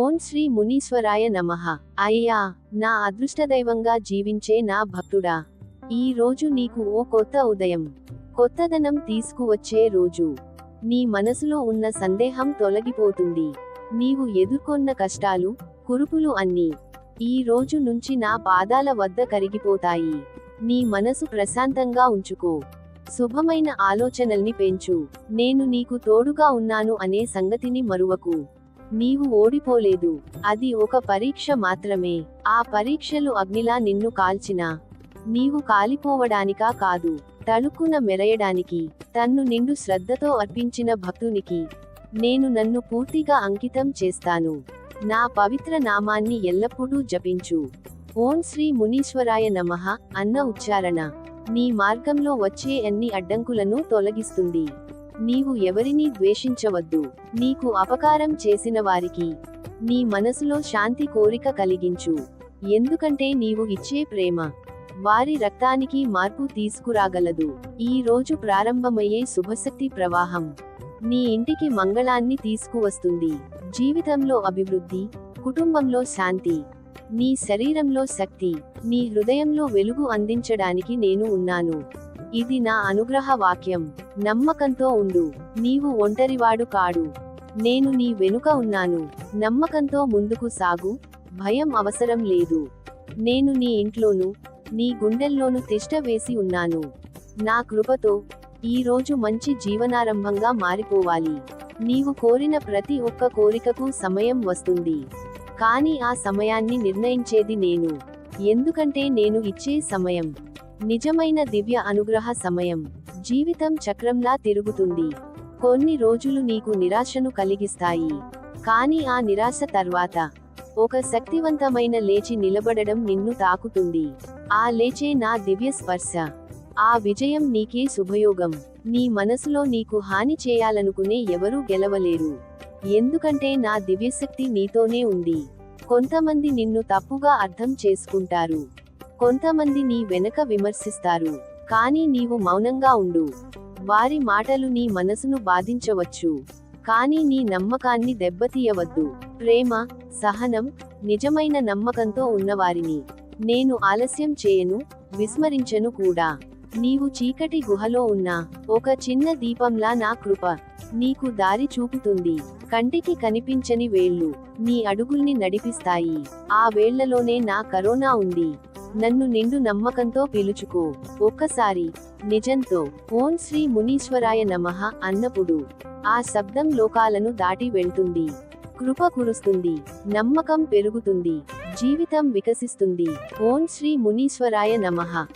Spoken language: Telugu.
ఓం శ్రీ మునీశ్వరాయ నమః. అయ్యా నా అదృష్టదైవంగా జీవించే నా భక్తుడా. ఈ రోజు నీకు ఓ కొత్త ఉదయం. కొత్తదనం తీసుకువచ్చే రోజు. నీ మనసులో ఉన్న సందేహం తొలగిపోతుంది. నీవు ఎదుర్కొన్న కష్టాలు కురుపులు అన్నీ ఈ రోజు నుంచి నా పాదాల వద్ద కరిగిపోతాయి. నీ మనసు ప్రశాంతంగా ఉంచుకో. శుభమైన ఆలోచనల్ని పెంచు. నేను నీకు తోడుగా ఉన్నాను అనే సంగతిని మరువకు. నీవు ఓడిపోలేదు. అది ఒక పరీక్ష మాత్రమే. ఆ పరీక్షలు అగ్నిలా నిన్ను కాల్చినా నీవు కాలిపోవడానికా కాదు తళుకున మెరయడానికి. తన్ను నిండు శ్రద్ధతో అర్పించిన భక్తునికి నేను నన్ను పూర్తిగా అంకితం చేస్తాను. నా పవిత్ర నామాన్ని ఎల్లప్పుడూ జపించు. ఓం శ్రీ మునీశ్వరాయ నమః అన్న ఉచ్చారణ. నీ మార్గంలో వచ్చే అన్ని అడ్డంకులను తొలగిస్తుంది. నీవు ఎవరినీ ద్వేషించవద్దు. నీకు అపకారం చేసిన వారికి నీ మనసులో శాంతి కోరిక కలిగించు. ఎందుకంటే నీవు ఇచ్చే ప్రేమ వారి రక్తానికి మార్పు తీసుకురాగలదు. ఈ రోజు ప్రారంభమయ్యే శుభశక్తి ప్రవాహం నీ ఇంటికి మంగళాన్ని తీసుకువస్తుంది. జీవితంలో అభివృద్ధి కుటుంబంలో శాంతి నీ శరీరంలో శక్తి నీ హృదయంలో వెలుగు అందించడానికి నేను ఉన్నాను. ఇది నా అనుగ్రహ వాక్యం. నమ్మకంతో ఉండు. నీవు ఒంటరివాడు కాడు. నేను నీ వెనుక ఉన్నాను. నమ్మకంతో ముందుకు సాగు. భయం అవసరం లేదు. నేను నీ ఇంట్లోనూ నీ గుండెల్లోనూ తిష్ట వేసి ఉన్నాను. నా కృపతో ఈ రోజు మంచి జీవనారంభంగా మారిపోవాలి. నీవు కోరిన ప్రతి ఒక్క కోరికకు సమయం వస్తుంది. కానీ ఆ సమయాన్ని నిర్ణయించేది నేను. ఎందుకంటే నేను ఇచ్చే సమయం. నిజమైన దివ్య అనుగ్రహ సమయం. జీవితం చక్రంలా తిరుగుతుంది. కొన్ని రోజులు నీకు నిరాశను కలిగిస్తాయి. కానీ ఆ నిరాశ తర్వాత ఒక శక్తివంతమైన లేచి నిలబడడం నిన్ను తాకుతుంది. ఆ లేచే నా దివ్య స్పర్శ. ఆ విజయం నీకే శుభయోగం. నీ మనసులో నీకు హాని చేయాలనుకునే ఎవరూ గెలవలేరు. ఎందుకంటే నా దివ్యశక్తి నీతోనే ఉంది. కొంతమంది నిన్ను తప్పుగా అర్థం చేసుకుంటారు. కొంతమంది నీ వెనక విమర్శిస్తారు కానీ నీవు మౌనంగా ఉండు. వారి మాటలు నీ మనసును బాధించవచ్చు కానీ నీ నమ్మకాన్ని దెబ్బతీయవద్దు. ప్రేమ సహనం నిజమైన నమ్మకంతో ఉన్నవారిని నేను ఆలస్యం చేయను విస్మరించను కూడా. నీవు చీకటి గుహలో ఉన్న ఒక చిన్న దీపంలా నా కృప నీకు దారి చూపుతుంది. కంటికి కనిపించని వేళ్ళు నీ అడుగుల్ని నడిపిస్తాయి. ఆ వేళ్ళలోనే నా కరోనా ఉంది. నన్ను నిండు నమ్మకంతో పిలుచుకో. ఒక్కసారి నిజంతో ఓం శ్రీ మునీశ్వరాయ నమః అన్నప్పుడు ఆ శబ్దం లోకాలను దాటి వెళ్తుంది. కృప కురుస్తుంది నమ్మకం పెరుగుతుంది జీవితం వికసిస్తుంది. ఓం శ్రీ మునీశ్వరాయ నమః.